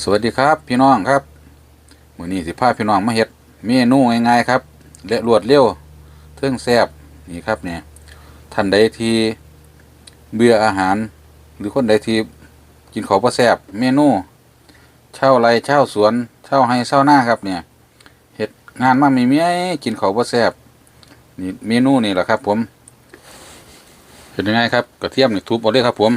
สวัสดีครับพี่น้องครับมื้อนี้สิพาพี่น้องมาเฮ็ดเมนูง่ายๆครับและรวดเร็วเทิงแซ่บนี่ครับเนี่ยท่านใดที่เบื่ออาหาร หรือคนใดที่กินของบ่แซ่บเมนูเช่าไรเช่าสวนเช่าให้เช่าหน้าครับเนี่ยเฮ็ดงานมามีเมียกินของบ่แซ่บนี่เมนูนี่แหละครับ ผมเฮ็ดยังไงครับกระเทียมนี่ทุบเอาเลยครับผม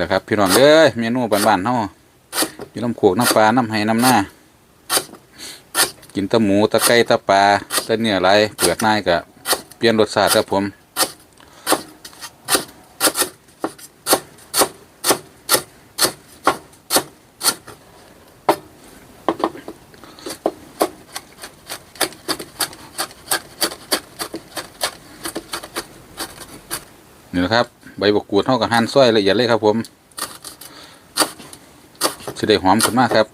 แหละครับ พี่น้องเอ้ยเมนูบ้านๆเฮาอยู่น้ำโขกน้ำปลาน้ำไห้น้ำหน้า กินตะหมูตะไก่ตะปลาตะเนื้อไรเปลือกนายก็เปลี่ยนรสชาติครับผมนี่แหละครับ ใบบกกูดเท่ากับหั่นซอยละเอียดเลยครับผม จะได้หอมขึ้นมากครับ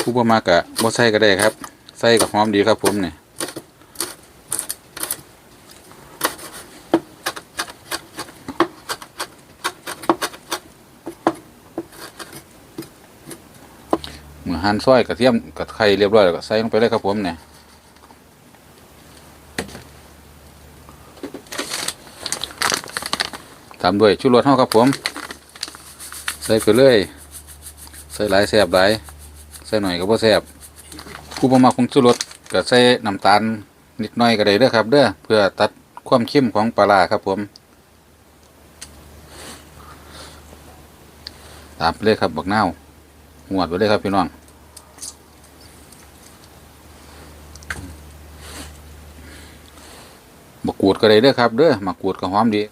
ผู้บ่มากะบ่ใส่ก็ได้ครับ ใส่กับหอมดีครับผมเนี่ยเมื่อหั่นซอยกระเทียมกับไข่เรียบร้อยแล้วก็ใส่ลงไปเลยครับผมเนี่ยตามด้วยชูรสเท่าครับผม ใส่ไปเลย ใส่หลายแซบหลายใส่หน่อยก็บ่แซบผู้บ่มักผงชูรสก็ใส่น้ำตาลนิดหน่อยก็ได้เด้อครับ เด้อเพื่อตัดความเข้มของปลาร้าครับผม ตามไปเลยครับบักนาวหวดไปเลยครับพี่น้องบักกูดก็ได้เด้อครับเด้อมักกูดก็หอมดี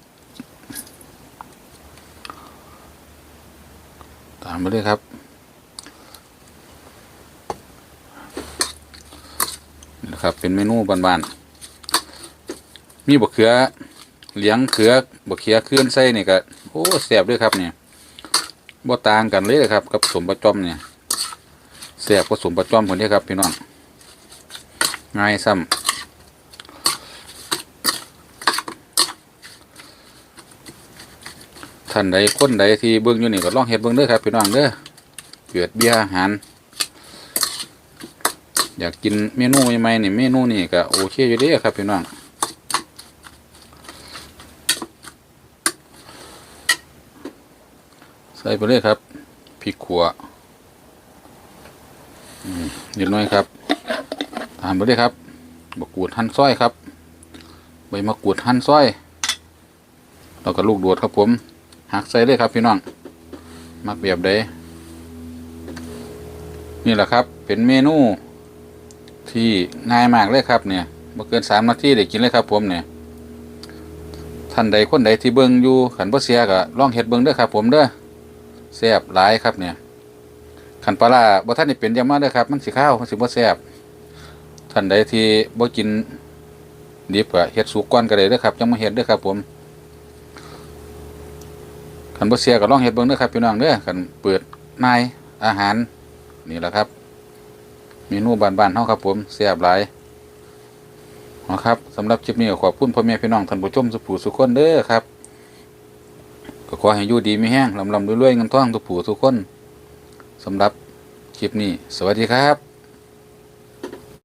ตามไปเลยครับ นี่นะ ครับ เป็นเมนูบานๆมีบะเขือเหลียงเขือบะเขือเคลื่อนไส้นี่ก็โอ้แซ่บด้วยครับเนี่ยบ่ต่างกันเลยครับ กับสมปลาจอมเนี่ยแซ่บกับสมปลาจอมคนนี้ครับพี่น้องง่ายซ้ำท่านใดคนใดที่เบิ่งอยู่นี่ก็ลองเฮ็ดเบิ่งเด้อครับพี่น้องเด้อเกิดเบี้ยอาหาร อยากกินเมนูใหม่ๆนี่เมนูนี่ก็โอเคอยู่เด้อครับพี่น้องใส่ไปเลยครับพริกขัวนิดหน่อยครับตามไปเลยครับบะกรูดหั่นซอยครับใบมะกรูดหั่นซอยแล้วก็ลูกโดดครับผมหักใส่เลยครับพี่น้องมักแบบใดนี่แหละครับ เป็นเมนู ที่ง่ายมากเลยครับเนี่ยบ่เกินสามนาทีได้กินเลยครับ ผมเนี่ยท่านใดคนใดที่เบิ่งอยู่ขันบ่เสียก็ลองเฮ็ดเบิ่งเด้อครับ ผมเด้อแซ่บหลายครับเนี่ยขันปลาร้าบ่ท่านนี่เป็นยังมาเด้อครับ มันสิข้าวมันสิบ่แซ่บท่านใดที่บ่กินดิบก็เฮ็ดสุกก่อนก็ได้เด้อครับจังมาเฮ็ดเด้อครับ ผมขันบ่เสียก็ลองเฮ็ดเบิ่งเด้อครับพี่น้องเด้อขันเปิดนายอาหารนี่แหละครับ เมนูบ้านๆเฮาครับผมเสียบหลายนะครับสำหรับคลิปนี้ขอบคุณพ่อแม่พี่น้องท่านผู้ชมสุผู้สุขคนเด้อครับก็ขอให้อยู่ดีไม่แห้งลำลำรวยๆเงินทองทุกผู้ทุกคนสำหรับคลิปนี้ สวัสดีครับ